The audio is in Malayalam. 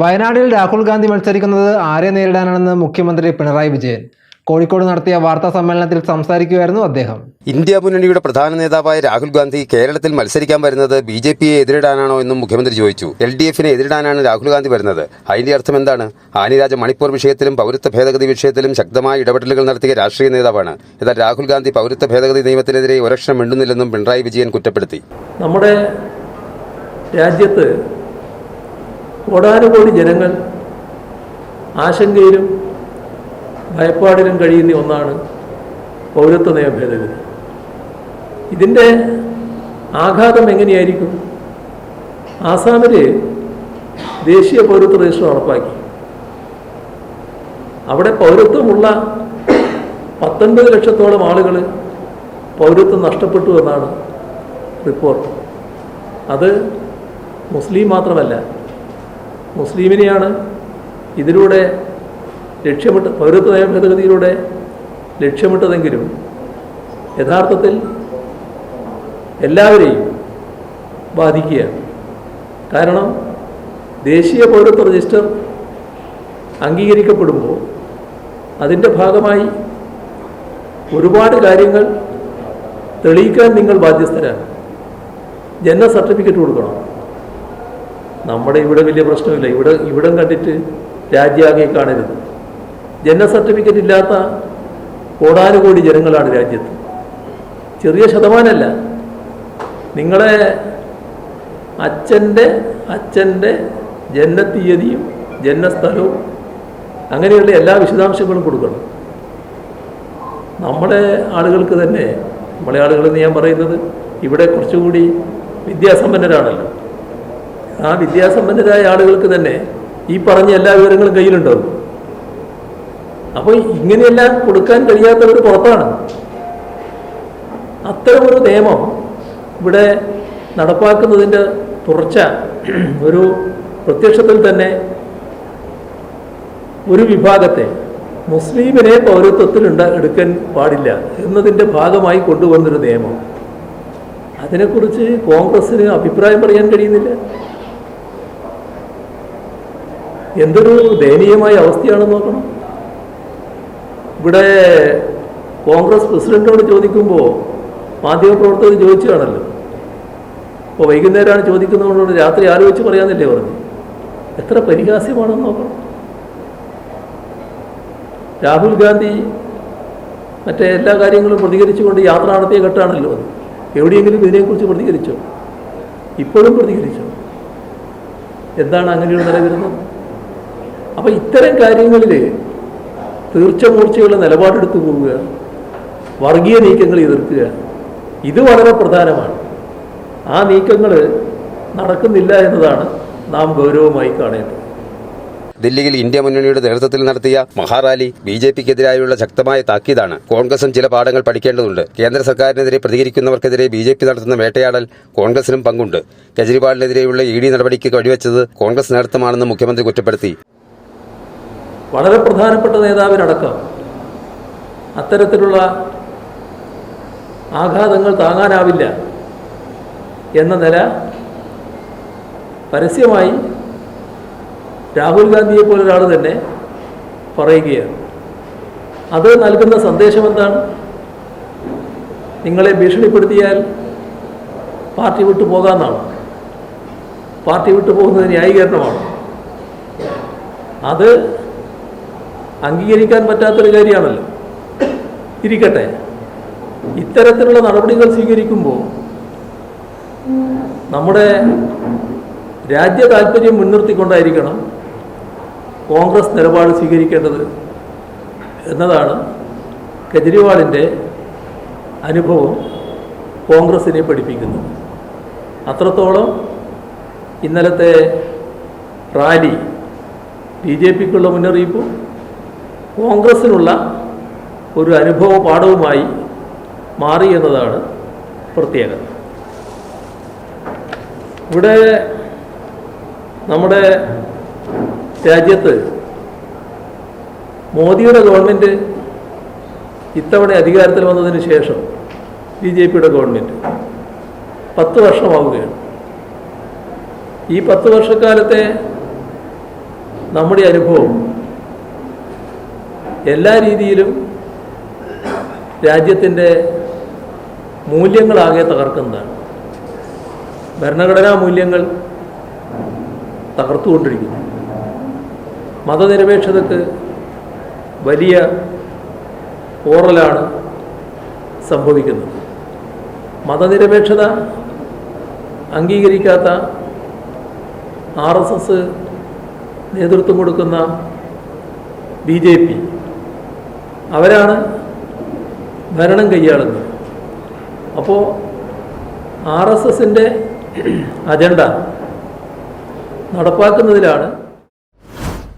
വയനാട്ടിൽ രാഹുൽ ഗാന്ധി മത്സരിക്കുന്നത് ആരെ നേരിടാനാണെന്ന് മുഖ്യമന്ത്രി പിണറായി വിജയൻ. കോഴിക്കോട് നടത്തിയ വാർത്താ സമ്മേളനത്തിൽ സംസാരിക്കുകയായിരുന്നു അദ്ദേഹം. ഇന്ത്യ മുന്നണിയുടെ പ്രധാന നേതാവായ രാഹുൽ ഗാന്ധി കേരളത്തിൽ മത്സരിക്കാൻ വരുന്നത് ബി ജെ പിയെ എതിരിടാനാണോ എന്നും മുഖ്യമന്ത്രി ചോദിച്ചു. എൽ ഡി എഫിനെ എതിരിടാനാണ് രാഹുൽ ഗാന്ധി വരുന്നത്. അതിന്റെ അർത്ഥം എന്താണ്? ആനിരാജ മണിപ്പൂർ വിഷയത്തിലും പൗരത്വ ഭേദഗതി വിഷയത്തിലും ശക്തമായ ഇടപെടലുകൾ നടത്തിയ രാഷ്ട്രീയ നേതാവാണ്. എന്നാൽ രാഹുൽ ഗാന്ധി പൗരത്വ ഭേദഗതി നിയമത്തിനെതിരെ ഒരക്ഷരം മിണ്ടുന്നില്ലെന്നും പിണറായി വിജയൻ കുറ്റപ്പെടുത്തി. നമ്മുടെ രാജ്യത്ത് കോടാനുകോടി ജനങ്ങൾ ആശങ്കയിലും ഭയപ്പാടിലും കഴിയുന്ന ഒന്നാണ് പൗരത്വ നിയമ ഭേദഗതി. ഇതിന്റെ ആഘാതം എങ്ങനെയായിരിക്കും? ആസാമിൽ ദേശീയ പൗരത്വ രജിസ്റ്റർ നടപ്പാക്കി. അവിടെ പൗരത്വമുള്ള പത്തൊൻപത് ലക്ഷത്തോളം ആളുകൾ പൗരത്വം നഷ്ടപ്പെട്ടു എന്നാണ് റിപ്പോർട്ട്. അത് മുസ്ലിം മാത്രമല്ല മുസ്ലിമിനെയാണ് ഇതിലൂടെ ലക്ഷ്യമിട്ട് പൗരത്വ നയ ഭേദഗതിയിലൂടെ ലക്ഷ്യമിട്ടതെങ്കിലും യഥാർത്ഥത്തിൽ എല്ലാവരെയും ബാധിക്കുകയാണ്. കാരണം ദേശീയ പൗരത്വ രജിസ്റ്റർ അംഗീകരിക്കപ്പെടുമ്പോൾ അതിന്റെ ഭാഗമായി ഒരുപാട് കാര്യങ്ങൾ തെളിയിക്കാൻ നിങ്ങൾ ബാധ്യസ്ഥരാണ്. ജനന സർട്ടിഫിക്കറ്റ് കൊടുക്കണം. നമ്മുടെ ഇവിടെ വലിയ പ്രശ്നമില്ല. ഇവിടെ ഇവിടം കണ്ടിട്ട് രാജ്യാകെ കാണരുത്. ജനന സർട്ടിഫിക്കറ്റ് ഇല്ലാത്ത കോടാനുകോടി ജനങ്ങളാണ് രാജ്യത്ത്. ചെറിയ ശതമാനമല്ല. നിങ്ങളെ അച്ഛന്റെ അച്ഛന്റെ ജന്മത്തീയതിയും ജന്മസ്ഥലവും അങ്ങനെയുള്ള എല്ലാ വിശദാംശങ്ങളും കൊടുക്കണം. നമ്മുടെ ആളുകൾക്ക് തന്നെ നമ്മളെ ആളുകളെന്ന് ഞാൻ പറയുന്നത് ഇവിടെ കുറച്ചുകൂടി വിദ്യാസമ്പന്നരാണല്ലോ. ആ വിദ്യാസമ്പന്നരായ ആളുകൾക്ക് തന്നെ ഈ പറഞ്ഞ എല്ലാ വിവരങ്ങളും കയ്യിലുണ്ടാവും അപ്പോൾ ഇങ്ങനെയെല്ലാം കൊടുക്കാൻ കഴിയാത്തവർ പുറത്താണ് അത്തരമൊരു നിയമം ഇവിടെ നടപ്പാക്കുന്നതിന്റെ തുടർച്ച ഒരു പ്രത്യക്ഷത്തിൽ തന്നെ ഒരു വിഭാഗത്തെ മുസ്ലിമിനെ പൗരത്വത്തിൽ ഉണ്ട എടുക്കാൻ പാടില്ല എന്നതിന്റെ ഭാഗമായി കൊണ്ടുവന്നൊരു നിയമം. അതിനെക്കുറിച്ച് കോൺഗ്രസ്സിന് അഭിപ്രായം പറയാൻ കഴിയുന്നില്ല. എന്തൊരു ദയനീയമായ അവസ്ഥയാണെന്ന് നോക്കണം. ഇവിടെ കോൺഗ്രസ് പ്രസിഡന്റിനോട് ചോദിക്കുമ്പോൾ മാധ്യമപ്രവർത്തകർ ചോദിച്ചതാണല്ലോ. അപ്പോൾ വൈകുന്നേരമാണ് ചോദിക്കുന്നതുകൊണ്ട് രാത്രി ആലോചിച്ച് പറയാന്നില്ലേ പറഞ്ഞു എത്ര പരിഹാസ്യമാണെന്ന് നോക്കണം. രാഹുൽ ഗാന്ധി മറ്റേ എല്ലാ കാര്യങ്ങളും പ്രതികരിച്ചുകൊണ്ട് യാത്ര നടത്തിയ ഘട്ടമാണല്ലോ അത്. എവിടെയെങ്കിലും ഇതിനെക്കുറിച്ച് പ്രതികരിച്ചോ? ഇപ്പോഴും പ്രതികരിച്ചോ? എന്താണ് അങ്ങനെയുള്ള നില വരുന്നത്? അപ്പോൾ ഇത്തരം കാര്യങ്ങളിൽ തീർച്ചമൂർച്ചയുള്ള നിലപാടെടുത്തു പോവുക വർഗീയ നീക്കങ്ങൾ എതിർക്കുക ഇത് വളരെ പ്രധാനമാണ്. ആ നീക്കങ്ങൾ നടക്കുന്നില്ല എന്നതാണ് നാം ഗൗരവമായി കാണേണ്ടത്. ദില്ലിയിൽ ഇന്ത്യ മുന്നണിയുടെ നേതൃത്വത്തിൽ നടത്തിയ മഹാറാലി ബി ജെ പിക്കെതിരായുള്ള ശക്തമായ താക്കീതാണ്. കോൺഗ്രസും ചില പാഠങ്ങൾ പഠിക്കേണ്ടതുണ്ട്. കേന്ദ്ര സർക്കാരിനെതിരെ പ്രതികരിക്കുന്നവർക്കെതിരെ ബി ജെ പി നടത്തുന്ന വേട്ടയാടൽ കോൺഗ്രസിനും പങ്കുണ്ട്. കെജ്രിവാളിനെതിരെയുള്ള ഇ ഡി നടപടിക്ക് കഴിവച്ചത് കോൺഗ്രസ് നേതൃത്വമാണെന്ന് മുഖ്യമന്ത്രി കുറ്റപ്പെടുത്തി. വളരെ പ്രധാനപ്പെട്ട നേതാവിനടക്കം അത്തരത്തിലുള്ള ആഘാതങ്ങൾ താങ്ങാനാവില്ല എന്ന നില പരസ്യമായി രാഹുൽ ഗാന്ധിയെ പോലൊരാൾ തന്നെ പറയുകയാണ്. അത് നൽകുന്ന സന്ദേശം എന്താണ്? നിങ്ങളെ ഭീഷണിപ്പെടുത്തിയാൽ പാർട്ടി വിട്ടു പോകാമെന്നാണ് പാർട്ടി വിട്ടു പോകുന്നത് ന്യായീകരണമാണ്. അത് അംഗീകരിക്കാൻ പറ്റാത്തൊരു കാര്യമാണല്ലോ. ഇരിക്കട്ടെ. ഇത്തരത്തിലുള്ള നടപടികൾ സ്വീകരിക്കുമ്പോൾ നമ്മുടെ രാജ്യ താല്പര്യം മുൻനിർത്തിക്കൊണ്ടായിരിക്കണം കോൺഗ്രസ് നിലപാട് സ്വീകരിക്കേണ്ടത് എന്നതാണ് കെജ്രിവാളിന്റെ അനുഭവം കോൺഗ്രസിനെ പഠിപ്പിക്കുന്നത്. അത്രത്തോളം ഇന്നലത്തെ റാലി ബി ജെ പിക്കുള്ള മുന്നറിയിപ്പും കോൺഗ്രസിനുള്ള ഒരു അനുഭവ പാഠവുമായി മാറി എന്നതാണ് പ്രത്യേകത. ഇവിടെ നമ്മുടെ രാജ്യത്ത് മോദിയുടെ ഗവൺമെന്റ് ഇത്തവണ അധികാരത്തിൽ വന്നതിന് ശേഷം ബി ജെ പിയുടെ ഗവൺമെന്റ് പത്ത് വർഷമാവുകയാണ്. ഈ പത്ത് വർഷക്കാലത്തെ നമ്മുടെ അനുഭവം എല്ലാ രീതിയിലും രാജ്യത്തിന്റെ മൂല്യങ്ങളാകെ തകർക്കുന്നതാണ്. ഭരണഘടനാ മൂല്യങ്ങൾ തകർത്തുകൊണ്ടിരിക്കുന്നു. മതനിരപേക്ഷതക്ക് വലിയ ഓറലാണ് സംഭവിക്കുന്നത്. മതനിരപേക്ഷത അംഗീകരിക്കാത്ത ആർ എസ് എസ് നേതൃത്വം കൊടുക്കുന്ന ബി ജെ പി അവരാണ് ഭരണം കൈയാളുന്നത്. അപ്പോൾ ആർ എസ് എസിന്റെ അജണ്ട നടപ്പാക്കുന്നതിലാണ്